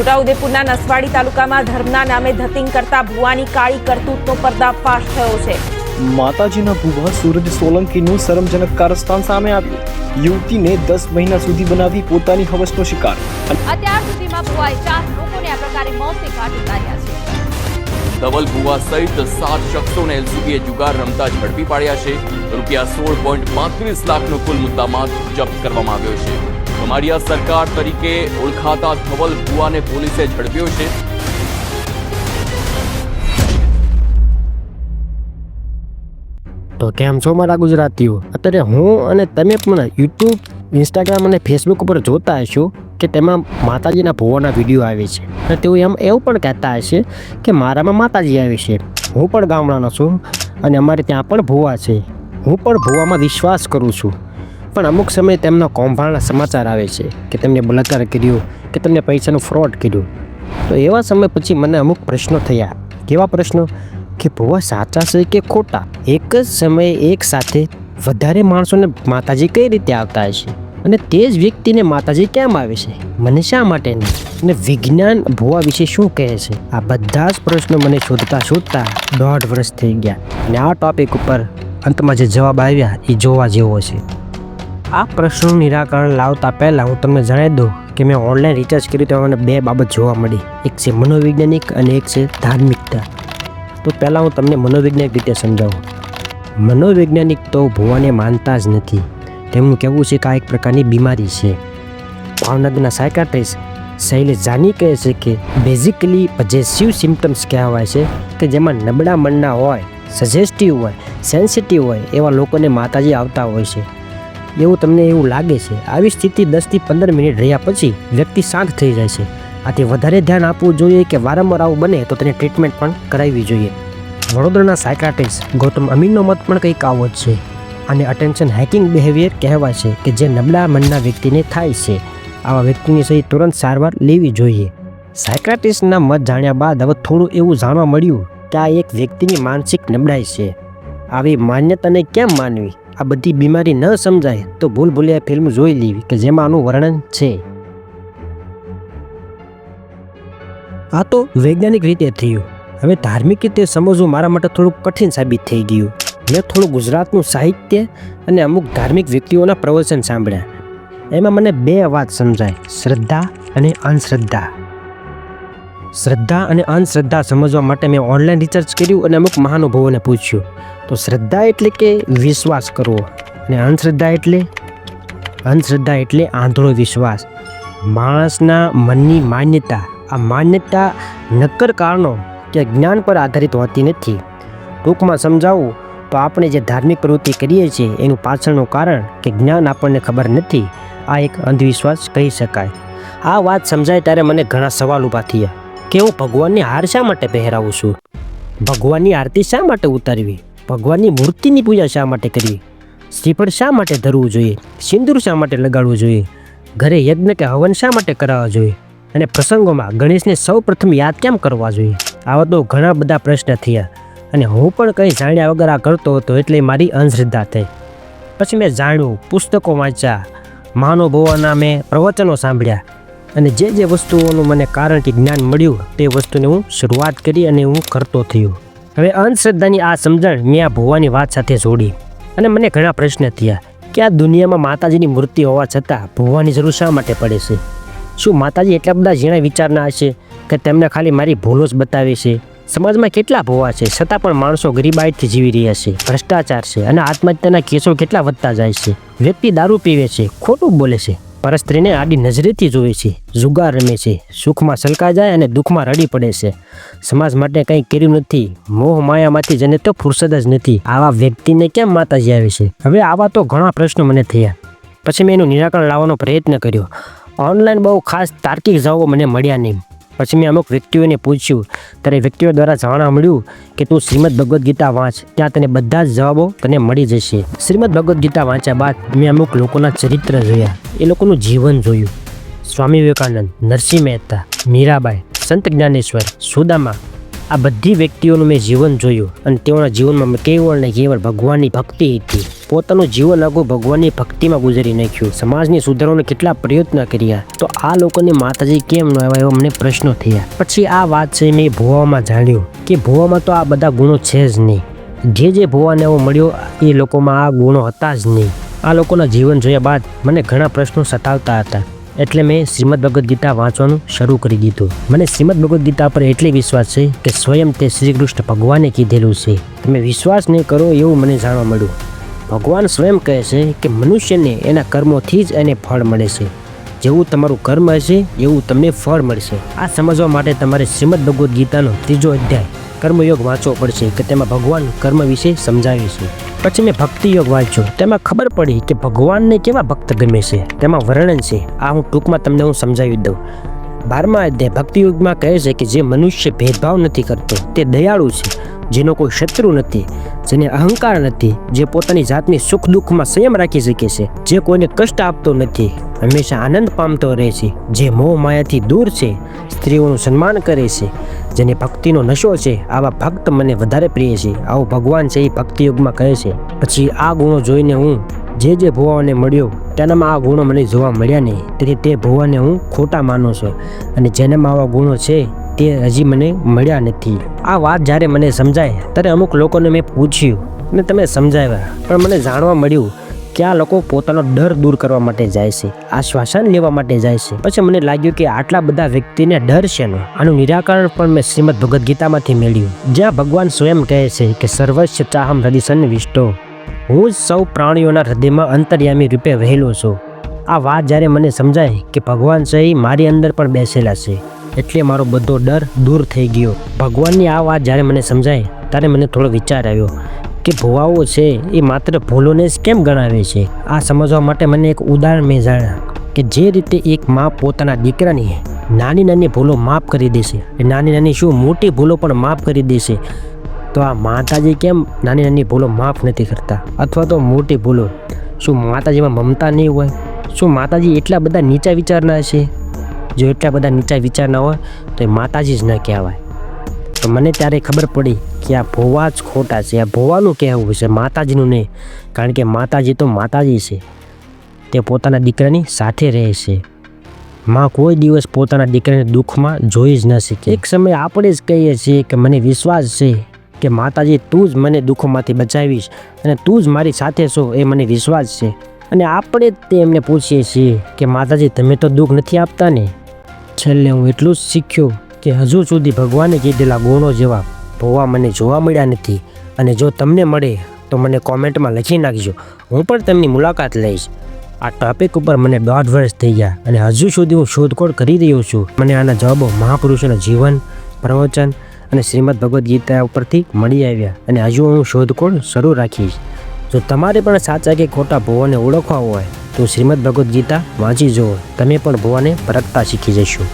છોટાઉદેપુરના નસવાડી તાલુકામાં ધર્મના નામે ધતિંગ કરતા ભુવાની કાળી કરતૂતનો પર્દાફાશ થયો છે. માતાજીના ભુવા સૂરજ સોલંકીનું શરમજનક કારસ્તાન સામે આવ્યું. યુવતીને દસ મહિના સુધી બનાવી પોતાની હવસનો શિકાર. અત્યાર સુધીમાં ભુવાએ ચાર લોકોને આ પ્રકારે મોતને ઘાટ ઉતાર્યા છે. ધવલ ભુવા સહિત સાત શખ્સોને એલસીબીએ જુગાર રમતા ઝડપી પાડ્યા છે. રૂપિયા સોળ પોઈન્ટ પાંત્રીસ લાખનો કુલ મુદ્દામાં જપ્ત કરવામાં આવ્યો છે. કમાડિયા સરકાર તરીકે ઓળખાતા ધવલ ભુવાને પોલીસે ઝડપ્યો છે. તો કેમ છો મારા ગુજરાતીઓ? અત્યારે હું અને તમે પણ યુટ્યુબ ઇન્સ્ટાગ્રામ અને ફેસબુક ઉપર જોતા હશો કે તેમાં માતાજીના ભુવાના વીડિયો આવે છે. અને તેઓ એમ એવું પણ કહેતા હશે કે મારામાં માતાજી આવે છે. હું પણ ગામડાનો છું અને અમારે ત્યાં પણ ભુવા છે. હું પણ ભુવામાં વિશ્વાસ કરું છું. પણ અમુક સમયે તેમના કૌભાંડના સમાચાર આવે છે કે તેમને બલાત્કાર કર્યો, કે તેમને પૈસાનું ફ્રોડ કર્યું. તો એવા સમય પછી મને અમુક પ્રશ્નો થયા. કેવા પ્રશ્નો? કે ભુવા સાચા છે કે ખોટા? એક જ સમયે એક સાથે વધારે માણસોને માતાજી કઈ રીતે આવતા હશે? અને તે જ વ્યક્તિને માતાજી કેમ આવે છે? મને શા માટે નહીં? અને વિજ્ઞાન ભુવા વિશે શું કહે છે? આ બધા જ પ્રશ્નો મને શોધતા શોધતા દોઢ વર્ષ થઈ ગયા. અને આ ટોપિક ઉપર અંતમાં જે જવાબ આવ્યા, એ જોવા જેવો છે. આ પ્રશ્નનું નિરાકરણ લાવતા પહેલાં હું તમને જણાવી દઉં કે મેં ઓનલાઈન રિચાર્જ કર્યું તો મને બે બાબત જોવા મળી. એક છે મનોવૈજ્ઞાનિક અને એક છે ધાર્મિકતા. તો પહેલાં હું તમને મનોવૈજ્ઞાનિક રીતે સમજાવું. મનોવૈજ્ઞાનિક તો ભુવાને માનતા જ નથી. તેમનું કહેવું છે કે આ એક પ્રકારની બીમારી છે. ભાવનગરના સાયકાટ્રિસ્ટ શૈલેષ જાની કહે છે કે બેઝિકલી પજેસિવ સિમ્ટમ્સ કહેવાય છે કે જેમાં નબળા મનના હોય સજેસ્ટિવ હોય સેન્સિટિવ હોય, એવા લોકોને માતાજી આવતા હોય છે. એવું તમને એવું લાગે છે. આવી સ્થિતિ દસથી પંદર મિનિટ રહ્યા પછી વ્યક્તિ શાંત થઈ જાય છે. આથી વધારે ધ્યાન આપવું જોઈએ કે વારંવાર આવું બને તો તેની ટ્રીટમેન્ટ પણ કરાવવી જોઈએ. વડોદરાના સાયકાટ્રિસ્ટ ગૌતમ અમીનનો મત પણ કંઈક આવો જ છે. અને અટેન્શન હેકિંગ બિહેવિયર કહેવાય છે કે જે નબળા મનના વ્યક્તિને થાય છે. આવા વ્યક્તિની સહિત તુરંત સારવાર લેવી જોઈએ. સાયકાટ્રિસ્ટના મત જાણ્યા બાદ હવે થોડું એવું જાણવા મળ્યું કે આ એક વ્યક્તિની માનસિક નબળાઈ છે. આવી માન્યતાને કેમ માનવી? આ બધી બીમારી ન સમજાય તો ભૂલ ભૂલ્યા ફિલ્મ જોઈ લેવી કે જેમાં આનું વર્ણન છે. આ તો વૈજ્ઞાનિક રીતે થયું. હવે ધાર્મિક રીતે સમજવું મારા માટે થોડું કઠિન સાબિત થઈ ગયું. મેં થોડું ગુજરાતનું સાહિત્ય અને અમુક ધાર્મિક વ્યક્તિઓના પ્રવચન સાંભળ્યા. એમાં મને બે વાત સમજાય, શ્રદ્ધા અને અંધશ્રદ્ધા. શ્રદ્ધા અને અંધશ્રદ્ધા સમજવા માટે મેં ઓનલાઈન રિસર્ચ કર્યું અને અમુક મહાનુભાવોને પૂછ્યું. તો શ્રદ્ધા એટલે કે વિશ્વાસ કરવો અને અંધશ્રદ્ધા એટલે? અંધશ્રદ્ધા એટલે આંધળો વિશ્વાસ. માણસના મનની માન્યતા. આ માન્યતા નક્કર કારણો કે જ્ઞાન પર આધારિત હોતી નથી. ટૂંકમાં સમજાવું તો આપણે જે ધાર્મિક પ્રવૃત્તિ કરીએ છીએ એનું પાછળનું કારણ કે જ્ઞાન આપણને ખબર નથી. આ એક અંધવિશ્વાસ કહી શકાય. આ વાત સમજાય ત્યારે મને ઘણા સવાલ ઊભા થયા. કે હું ભગવાનની હાર શા માટે પહેરાવું છું? ભગવાનની આરતી શા માટે ઉતારવી? ભગવાનની મૂર્તિની પૂજા શા માટે કરવી? શ્રીફળ શા માટે ધરવું જોઈએ? સિંદૂર શા માટે લગાડવું જોઈએ? ઘરે યજ્ઞ કે હવન શા માટે કરાવવા જોઈએ? અને પ્રસંગોમાં ગણેશને સૌ પ્રથમ યાદ કેમ કરવા જોઈએ? આવા તો ઘણા બધા પ્રશ્ન થયા. અને હું પણ કંઈ જાણ્યા વગર આ કરતો હતો એટલે મારી અંધશ્રદ્ધા થઈ. પછી મેં જાણ્યું, પુસ્તકો વાંચ્યા, મહાનુભાવોના મેં પ્રવચનો સાંભળ્યા. અને જે જે વસ્તુઓનું મને કારણ કે જ્ઞાન મળ્યું, તે વસ્તુને હું શરૂઆત કરી અને હું કરતો થયો. હવે અંધશ્રદ્ધાની આ સમજણ મેં આ ભોવાની વાત સાથે જોડી. અને મને ઘણા પ્રશ્ન થયા. કે આ દુનિયામાં માતાજીની મૂર્તિ હોવા છતાં ભોવાની જરૂર શા માટે પડે છે? શું માતાજી એટલા બધા ઝીણા વિચારના હશે કે તેમને ખાલી મારી ભૂલો જ બતાવે છે? સમાજમાં કેટલા ભોવા છે? છતાં પણ માણસો ગરીબાઈથી જીવી રહ્યા છે, ભ્રષ્ટાચાર છે અને આત્મહત્યાના કેસો કેટલા વધતા જાય છે? વ્યક્તિ દારૂ પીવે છે, ખોટું બોલે છે. પરસ્ત્રીને આડી નજરેથી જોવે છે. જુગાર રમે છે. સુખમાં સલકા જાય અને દુઃખમાં રડી પડે છે. સમાજ માટે કંઈ કર્યું નથી. મોહ માયામાંથી જને તો ફુરસદ જ નથી. આવા વ્યક્તિને કેમ માતાજી આવે છે? હવે આવા તો ઘણા પ્રશ્નો મને થયા. પછી મેં એનું નિરાકરણ લાવવાનો પ્રયત્ન કર્યો. ઓનલાઈન બહુ ખાસ તાર્કિક જવાબો મને મળ્યા નહીં. પછી મેં અમુક વ્યક્તિઓને પૂછ્યું, ત્યારે વ્યક્તિઓ દ્વારા જાણવા મળ્યું કે તું શ્રીમદ ભગવદ્ ગીતા વાંચ, ત્યાં તને બધા જ જવાબો તને મળી જશે. શ્રીમદ ભગવદ્ ગીતા વાંચ્યા બાદ મેં અમુક લોકોના ચરિત્ર જોયા. એ લોકોનું જીવન જોયું. સ્વામી વિવેકાનંદ, નરસિંહ મહેતા, મીરાબાઈ, સંત જ્ઞાનેશ્વર, સુદામા, આ બધી વ્યક્તિઓનું મેં જીવન જોયું અને તેઓના જીવનમાં કેવળ ને કેવળ ભગવાનની ભક્તિ હતી. પોતાનું જીવન આખું ભગવાનની ભક્તિમાં ગુજારી નાખ્યું. સમાજને સુધારવાના કેટલા પ્રયત્ન કર્યા. તો આ લોકોને માતાજી કેમ ન આવ્યા એવા મને પ્રશ્નો થયા. પછી આ વાત છે મેં ભુવામાં જાણ્યું કે ભુવામાં તો આ બધા ગુણો છે જ નહીં. જે જે ભુવાને એવો મળ્યો, એ લોકોમાં આ ગુણો હતા જ નહીં. આ લોકોના જીવન જોયા બાદ મને ઘણા પ્રશ્નો સતાવતા હતા. એટલે મેં શ્રીમદ ભગવદ્ ગીતા વાંચવાનું શરૂ કરી દીધું. મને શ્રીમદ ભગવદ્ ગીતા પર એટલી વિશ્વાસ છે કે સ્વયં તે શ્રી કૃષ્ણ ભગવાને કીધેલું છે. તમે વિશ્વાસ નહીં કરો એવું મને જાણવા મળ્યું. ભગવાન સ્વયં કહે છે કે મનુષ્યને એના કર્મોથી જ એને ફળ મળે છે. જેવું તમારું કર્મ હશે, એવું તમને ફળ મળશે. આ સમજવા માટે તમારે શ્રીમદ ભગવદ્ ગીતાનો ત્રીજો અધ્યાય, કર્મયોગ વાંચવો પડશે કે તેમાં ભગવાન કર્મ વિશે સમજાવે છે. પછી મેં ભક્તિ યોગ વાંચ્યો. તેમાં ખબર પડી કે ભગવાનને કેવા ભક્ત ગમે છે. તેમાં વર્ણન છે. આ હું ટૂંકમાં તમને હું સમજાવી દઉં. બારમા અધ્યાય ભક્તિયુગમાં કહે છે કે જે મનુષ્ય ભેદભાવ નથી કરતો, તે દયાળુ છે, જેનો કોઈ શત્રુ નથી. જેને અહંકાર નથી, જે પોતાની જાતની સુખ દુઃખમાં સંયમ રાખી શકે છે, જે કોઈને કષ્ટ આપતો નથી. હંમેશા આનંદ પામતો રહે છે, જે મોહ માયાથી દૂર છે, સ્ત્રીઓનું સન્માન કરે છે, જેને ભક્તિનો નશો છે, આવા ભક્ત મને વધારે પ્રિય છે. આવો ભગવાન છે એ ભક્તિ યુગમાં કહે છે, પછી આ ગુણો જોઈને હું જે જે ભુવાઓને મળ્યો તેનામાં આ ગુણો મને જોવા મળ્યા નહીં. તેથી તે ભુવાને હું ખોટા માનું છું. અને જેનામાં આવા ગુણો છે તે હજી મને મળ્યા નથી. આ વાત જ્યારે મને સમજાય, ત્યારે અમુક લોકોને મેં પૂછ્યું અને તમે સમજાવ્યા. પણ મને જાણવા મળ્યું કે આ લોકો પોતાનો ડર દૂર કરવા માટે જાય છે, આશ્વાસન લેવા માટે જાય છે. પછી મને લાગ્યું કે આટલા બધા વ્યક્તિને ડર છે આનું નિરાકરણ પણ મેં શ્રીમદ ભગવદ્ ગીતામાંથી મેળવ્યું. જ્યાં ભગવાન સ્વયં કહે છે કે સર્વસ્વ ચાહમ હૃદયસન વિષ્ટો. હું જ સૌ પ્રાણીઓના હૃદયમાં અંતર્યામી રૂપે વહેલો છું. આ વાત જ્યારે મને સમજાય કે ભગવાન સહી મારી અંદર પણ બેસેલા છે. એટલે મારો બધો ડર દૂર થઈ ગયો. ભગવાનની આ વાત જ્યારે મને સમજાય, ત્યારે મને થોડો વિચાર આવ્યો કે ભુવાઓ છે એ માત્ર ભૂલોને જ કેમ ગણાવે છે? આ સમજવા માટે મને એક ઉદાહરણ મેં જાણ્યા કે જે રીતે એક મા પોતાના દીકરાની નાની નાની ભૂલો માફ કરી દેશે. નાની નાની શું મોટી ભૂલો પણ માફ કરી દેશે. તો આ માતાજી કેમ નાની નાની ભૂલો માફ નથી કરતા? અથવા તો મોટી ભૂલો? શું માતાજીમાં મમતા નહીં હોય? શું માતાજી એટલા બધા નીચા વિચારના છે? જો એટલા બધા નીચા વિચાર ના હોય, તો એ માતાજી જ ન કહેવાય. તો મને ત્યારે ખબર પડી કે આ ભોવા જ ખોટા છે. આ ભોવાનું કહેવું છે, માતાજીનું નહીં. કારણ કે માતાજી તો માતાજી છે. તે પોતાના દીકરાની સાથે રહે છે. માં કોઈ દિવસ પોતાના દીકરાને દુઃખમાં જોઈ જ ન શકે. એક સમય આપણે જ કહીએ છીએ કે મને વિશ્વાસ છે કે માતાજી તું જ મને દુઃખોમાંથી બચાવીશ અને તું જ મારી સાથે છો, એ મને વિશ્વાસ છે. અને આપણે જ તે એમને પૂછીએ છીએ કે માતાજી, તમે તો દુઃખ નથી આપતા ને? છેલ્લે હું એટલું જ શીખ્યો કે હજુ સુધી ભગવાને કીધેલા ગુણો જેવા ભોવા મને જોવા મળ્યા નથી. અને જો તમને મળે, તો મને કોમેન્ટમાં લખી નાખજો. હું પણ તેમની મુલાકાત લઈશ. આ ટોપિક ઉપર મને દોઢ વર્ષ થઈ ગયા અને હજુ સુધી હું શોધખોળ કરી રહ્યો છું. મને આના જવાબો મહાપુરુષોના જીવન, પ્રવચન અને શ્રીમદ ભગવદ્ ગીતા ઉપરથી મળી આવ્યા. અને હજુ હું શોધખોળ શરૂ રાખીશ. જો તમારે પણ સાચા કે ખોટા ભુવાને ઓળખવા હોય, તો શ્રીમદ ભગવદ્ ગીતા વાંચી જુઓ. તમે પણ ભુવાને પરખતા શીખી જશો.